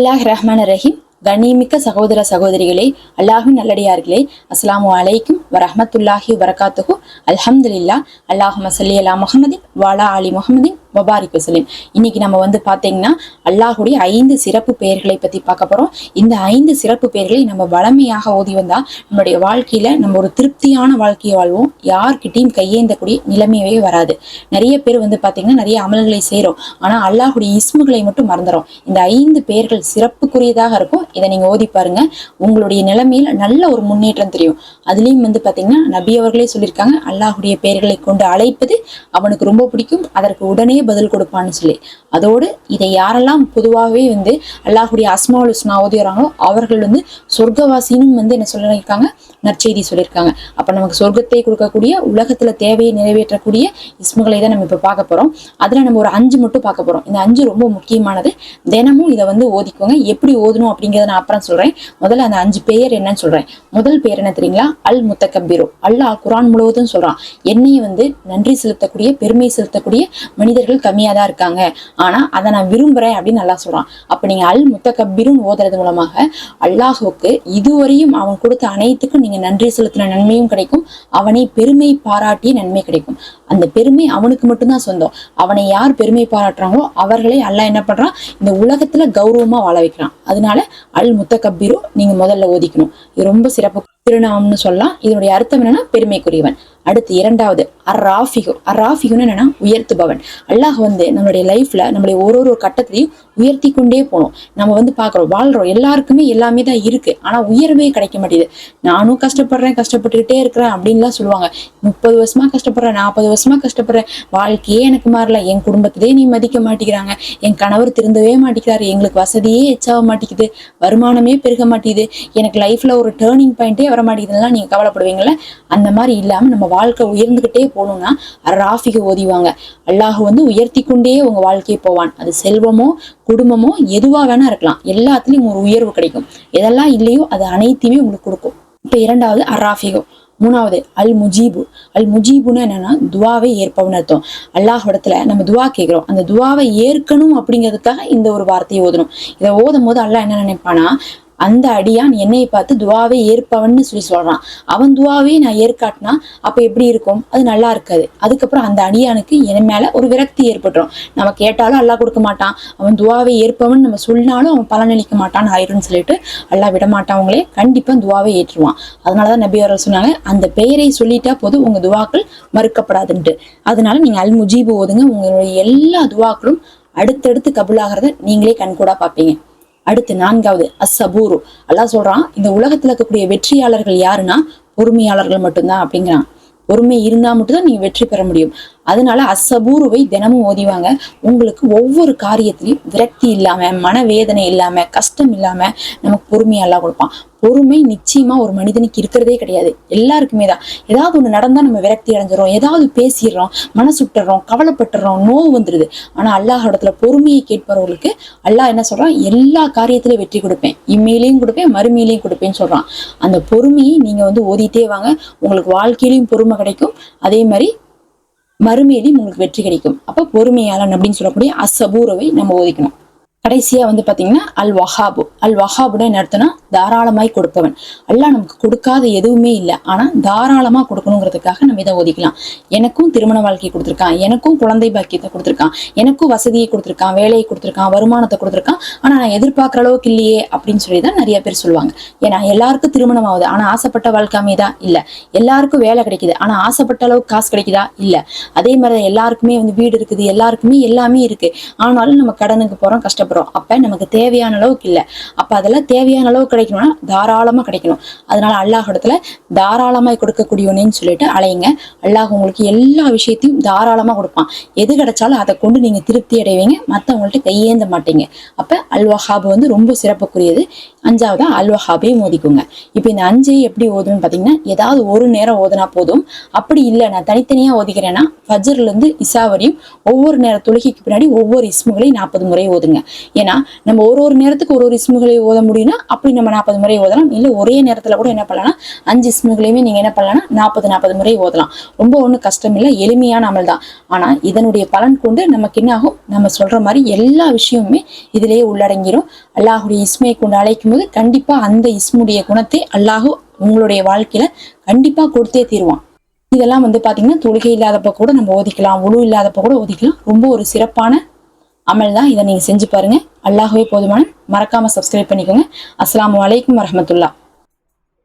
அல்லாஹ் ரஹ்மான் ரஹீம் கண்ணியமிக்க சகோதர சகோதரிகளே அல்லாஹின் நல்லடியார்களே அஸ்லாம் வலைக்கும் வரஹமத்துல்லாஹி வரகாத்துஹு அல்ஹம்துல்லா அல்லாஹ் மசல்லி அலா முஹம்மதின் வாலா அலி முகமதின் முபாரிக் வசலிம் இன்னைக்கு நம்ம வந்து பார்த்தீங்கன்னா அல்லாஹுடைய ஐந்து சிறப்பு பெயர்களை பற்றி பார்க்க போகிறோம் இந்த ஐந்து சிறப்பு பெயர்களை நம்ம வளமையாக ஓதி வந்தால் நம்மளுடைய வாழ்க்கையில் நம்ம ஒரு திருப்தியான வாழ்க்கையை வாழ்வோம். யார்கிட்டையும் கையேந்தக்கூடிய நிலைமையவே வராது. நிறைய பேர் வந்து பார்த்தீங்கன்னா நிறைய அமல்களை செய்கிறோம் ஆனால் அல்லாஹுடைய இஸ்முகளை மட்டும் மறந்துடும் இந்த ஐந்து பெயர்கள் சிறப்புக்குரியதாக இருக்கும். இதை நீங்கள் ஓதி பாருங்க. உங்களுடைய நிலைமையில் நல்ல ஒரு முன்னேற்றம் தெரியும். அதுலேயும் வந்து பார்த்தீங்கன்னா நபி அவர்களே சொல்லியிருக்காங்க அல்லாஹுடைய பெயர்களை கொண்டு அழைப்பது அவனுக்கு ரொம்ப பிடிக்கும். அதற்கு உடனே பதில் கொடுப்பான்னு சொல்லி. அதோடு இதை யாரெல்லாம் பொதுவாகவே வந்து அல்லாஹுடைய அஸ்மாவுல் உஸ்னா அவர்கள் வந்து சொர்க்கவாசினும் வந்து என்ன சொல்லியிருக்காங்க? நற்செய்தி சொல்லியிருக்காங்க. அப்போ நமக்கு சொர்க்கத்தை கொடுக்கக்கூடிய உலகத்தில் தேவையை நிறைவேற்றக்கூடிய இஸ்முகளை தான் நம்ம இப்போ பார்க்க போகிறோம் அதில் நம்ம ஒரு அஞ்சு மட்டும் பார்க்க போகிறோம் இந்த அஞ்சு ரொம்ப முக்கியமானது. தினமும் இதை வந்து ஓதிக்கோங்க. எப்படி ஓதணும் அப்படிங்கிறத நான் அப்புறம் சொல்கிறேன் முதல்ல அந்த அஞ்சு பெயர் என்னன்னு சொல்கிறேன் முதல் பெயர் என்ன தெரியுங்களா? அல் முத்தக்கபீரோ அல்லாஹ் குரான் முழுவதும் சொல்கிறான் என்னையை வந்து நன்றி செலுத்தக்கூடிய பெருமை செலுத்தக்கூடிய மனிதர்கள் கம்மியாக தான் இருக்காங்க. ஆனால் அதை நான் விரும்புகிறேன் அப்படின்னு நல்லா சொல்கிறான் அப்போ நீங்கள் அல் முத்தக்கபீரும் ஓதுறது மூலமாக அல்லாஹுக்கு இதுவரையும் அவன் கொடுத்த அனைத்துக்கும் நீங்கள் நன்றி செலுத்தின நன்மையும் கிடைக்கும். அவனை பெருமை பாராட்டிய நன்மை கிடைக்கும். அந்த பெருமை அவனுக்கு மட்டும்தான் சொந்தம். அவனை யார் பெருமை பாராட்டுறாங்களோ அவர்களே அல்லா என்ன பண்றான்? இந்த உலகத்துல கௌரவமா வாழ வைக்கிறான். அதனால அல் முத்த முத்தகப்பிரோ நீங்க முதல்ல ஓதிக்கணும். இது ரொம்ப சிறப்பு. திருநாம்னு சொல்லலாம். இதனுடைய அர்த்தம் என்னன்னா பெருமைக்குரியவன். அடுத்து இரண்டாவது அராஃபிகு. அராஃபிகுன்னு என்னன்னா உயர்த்துபவன். அல்லாஹ் வந்து நம்மளுடைய லைஃப்ல நம்மளுடைய ஒரு ஒரு கட்டத்திலையும் உயர்த்தி கொண்டே போகணும் நம்ம வந்து பாக்குறோம் வாழ்றோம். எல்லாருக்குமே எல்லாமே தான் இருக்கு. ஆனா உயர்வே கிடைக்க மாட்டேது நானும் கஷ்டப்படுறேன் கஷ்டப்பட்டுக்கிட்டே இருக்கிறேன் அப்படின்லாம் சொல்லுவாங்க. முப்பது வருஷமா கஷ்டப்படுறேன் நாற்பது வருஷமா கஷ்டப்படுறேன். வாழ்க்கையே எனக்கு மாறல. என் குடும்பத்திலே நீ மதிக்க மாட்டேங்கிறாங்க. என் கணவர் திருந்தவே மாட்டேங்கிறாரு. எங்களுக்கு வசதியே எச்சாக மாட்டேங்குது. வருமானமே பெருக மாட்டேங்குது. எனக்கு லைஃப்ல ஒரு டேர்னிங் பாயிண்ட்டே வர மாட்டேங்குதுலாம் நீங்க கவலைப்படுவீங்களே அந்த மாதிரி இல்லாம நம்ம வாழ்க்கை உயர்ந்துகிட்டே போகணும்னா ராஃபிக ஓதிவாங்க. அல்லாஹ் வந்து உயர்த்தி கொண்டே உங்க வாழ்க்கையை போவான். அது செல்வமோ குடும்பமோ எதுவா வேணா இருக்கலாம். எல்லாத்துலயும் ஒரு உயர்வு கிடைக்கும். எதெல்லாம் இல்லையோ அது அனைத்தையுமே உங்களுக்கு கொடுக்கும். இப்ப இரண்டாவது அராஃபிகோ. மூணாவது அல் முஜீபு அல் முஜீபுன்னு என்னன்னா துவாவை ஏற்பவன் அர்த்தம். அல்லாஹ் இடத்துல நம்ம துவா கேட்கிறோம். அந்த துவாவை ஏற்கணும் அப்படிங்கிறதுக்காக இந்த ஒரு வார்த்தையை ஓதணும். இதை ஓதும் போது அல்லாஹ் என்ன நினைப்பானா அந்த அடியான் என்னை பார்த்து துவாவை ஏற்பவன்னு சொல்லி சொல்றான். அவன் துவாவே நான் ஏற்காட்டினா அப்ப எப்படி இருக்கும்? அது நல்லா இருக்காது. அதுக்கப்புறம் அந்த அடியானுக்கு என் மேல ஒரு விரக்தி ஏற்பட்டுரும். நம்ம கேட்டாலும் அல்லாஹ் கொடுக்க மாட்டான். அவன் துவாவை ஏற்பவன் நம்ம சொன்னாலும் அவன் பலனளிக்க மாட்டான் ஆயிரும்னு சொல்லிட்டு அல்லா விட மாட்டாங்களே கண்டிப்பா துவாவை ஏற்றுவான். அதனாலதான் நபி அவர்கள் சொன்னாங்க அந்த பெயரை சொல்லிட்டா போதும் உங்க துவாக்கள் மறுக்கப்படாதுன்ட்டு. அதனால நீங்க அல் முஜீபு ஓதுங்க. உங்களுடைய எல்லா துவாக்களும் அடுத்தடுத்து கபுலாகிறத நீங்களே கண்கூடா பார்ப்பீங்க. அடுத்து நான்காவது அசபூரு அல்லாஹ் சொல்றான் இந்த உலகத்துல இருக்கக்கூடிய வெற்றியாளர்கள் யாருன்னா பொறுமையாளர்கள் மட்டும்தான் அப்படிங்கிறான். பொறுமை இருந்தா மட்டும்தான் நீங்க வெற்றி பெற முடியும். அதனால அசபூருவை தினமும் ஓதிவாங்க. உங்களுக்கு ஒவ்வொரு காரியத்திலையும் விரக்தி இல்லாம மனவேதனை இல்லாம கஷ்டம் இல்லாம நமக்கு பொறுமையா எல்லாம் கொடுப்பான். பொறுமை நிச்சயமா ஒரு மனிதனுக்கு இருக்கிறதே கிடையாது. எல்லாருக்குமே தான். ஏதாவது ஒண்ணு நடந்தா நம்ம விரக்தி அடைஞ்சிடறோம் ஏதாவது பேசிடுறோம் மனசுட்டுறோம் கவலைப்பட்டுறோம் நோவு வந்துடுது ஆனா அல்லாஹ் இடத்துல பொறுமையை கேட்பவர்களுக்கு அல்லாஹ் என்ன சொல்றான்? எல்லா காரியத்திலையும் வெற்றி கொடுப்பேன். இம்மையிலையும் கொடுப்பேன் மறுமையிலையும் கொடுப்பேன்னு சொல்றான். அந்த பொறுமையை நீங்க வந்து ஓதிட்டே வாங்க. உங்களுக்கு வாழ்க்கையிலையும் பொறுமை கிடைக்கும். அதே மாதிரி மறுமையிலையும் உங்களுக்கு வெற்றி கிடைக்கும். அப்போ பொறுமையாளன் அப்படின்னு சொல்லக்கூடிய அசபூரவை நம்ம ஓதிக்கணும். கடைசியா வந்து பாத்தீங்கன்னா அல் வஹாபு அல் வஹாபுட என்ன அர்த்தம்னா தாராளமாய் கொடுப்பவன். அல்லாஹ் நமக்கு கொடுக்காத எதுவுமே இல்லை. ஆனா தாராளமா கொடுக்கணுங்கிறதுக்காக நம்ம இதை ஒதுக்கலாம். எனக்கும் திருமண வாழ்க்கையை கொடுத்துருக்கான். எனக்கும் குழந்தை பாக்கியத்தை கொடுத்துருக்கான். எனக்கும் வசதியை கொடுத்துருக்கான். வேலையை கொடுத்துருக்கான். வருமானத்தை கொடுத்துருக்கான். ஆனா நான் எதிர்பார்க்குற அளவுக்கு இல்லையே அப்படின்னு சொல்லி தான் நிறைய பேர் சொல்லுவாங்க. ஏன்னா எல்லாருக்கும் திருமணம் ஆகுது ஆனா ஆசைப்பட்ட வாழ்க்கை அமைதா? இல்ல. எல்லாருக்கும் வேலை கிடைக்குது. ஆனா ஆசைப்பட்ட அளவுக்கு காசு கிடைக்குதா? இல்ல. அதே மாதிரி எல்லாருக்குமே வந்து வீடு இருக்குது. எல்லாருக்குமே எல்லாமே இருக்கு. ஆனாலும் நம்ம கடனுக்கு போறோம் போகிறோம் அப்போ நமக்கு தேவையான அளவுக்கு இல்லை. அப்போ அதெல்லாம் தேவையான அளவு கிடைக்கணும்னா தாராளமாக கிடைக்கணும். அதனால அல்லாஹ் இடத்துல தாராளமாய் கொடுக்கக்கூடியவனேன்னு சொல்லிட்டு அலையுங்க அல்லாஹ் உங்களுக்கு எல்லா விஷயத்தையும் தாராளமாக கொடுப்பான். எது கிடைச்சாலும் அதை கொண்டு நீங்க திருப்தி அடைவீங்க. மற்றவங்கள்ட்ட கையேந்த மாட்டீங்க. அப்போ அல்வஹாபு வந்து ரொம்ப சிறப்புக்குரியது. அஞ்சாவதா அல்வஹாபே மோதிக்குங்க. இப்போ இந்த அஞ்சையும் எப்படி ஓதுன்னு பார்த்தீங்கன்னா ஏதாவது ஒரு நேரம் ஓதுனா போதும். அப்படி இல்லை நான் தனித்தனியாக ஓதிக்கிறேன்னா ஃபஜர்லேருந்து இசா வரையும் ஒவ்வொரு நேர தொழுகைக்கு பின்னாடி ஒவ்வொரு இஸ்முகளையும் நாற்பது முறை ஓதுங்க. ஏன்னா நம்ம ஒரு ஒரு நேரத்துக்கு ஒரு ஒரு இஸ்முகளை ஓத முடியும்னா அப்படி நம்ம நாற்பது முறை ஓதலாம். இல்லை ஒரே நேரத்தில் கூட என்ன பண்ணலாம்னா அஞ்சு இஸ்முகளையுமே நீங்கள் என்ன பண்ணலாம்னா நாற்பது நாற்பது முறை ஓதலாம். ரொம்ப ஒன்றும் கஷ்டம் இல்லை எளிமையான அமல் தான். ஆனால் இதனுடைய பலன் கொண்டு நமக்கு என்ன ஆகும்? நம்ம சொல்கிற மாதிரி எல்லா விஷயமுமே இதிலேயே உள்ளடங்கிரும். அல்லாஹுடைய இஸ்மையை கொண்டு அழைக்கும் போது கண்டிப்பாக அந்த இஸ்முடைய குணத்தை அல்லாஹு உங்களுடைய வாழ்க்கையில கண்டிப்பாக கொடுத்தே தீருவான். இதெல்லாம் வந்து பார்த்தீங்கன்னா தொழுகை இல்லாதப்ப கூட நம்ம ஒதுக்கலாம் உழு இல்லாதப்ப கூட ஒதுக்கலாம் ரொம்ப ஒரு சிறப்பான அமல் தான் இதை நீங்கள் செஞ்சு பாருங்கள் அல்லாஹுவே போதுமான. மறக்காமல் சப்ஸ்கிரைப் பண்ணிக்கோங்க. அஸ்லாம் வலைக்கம் வரமத்துல்லா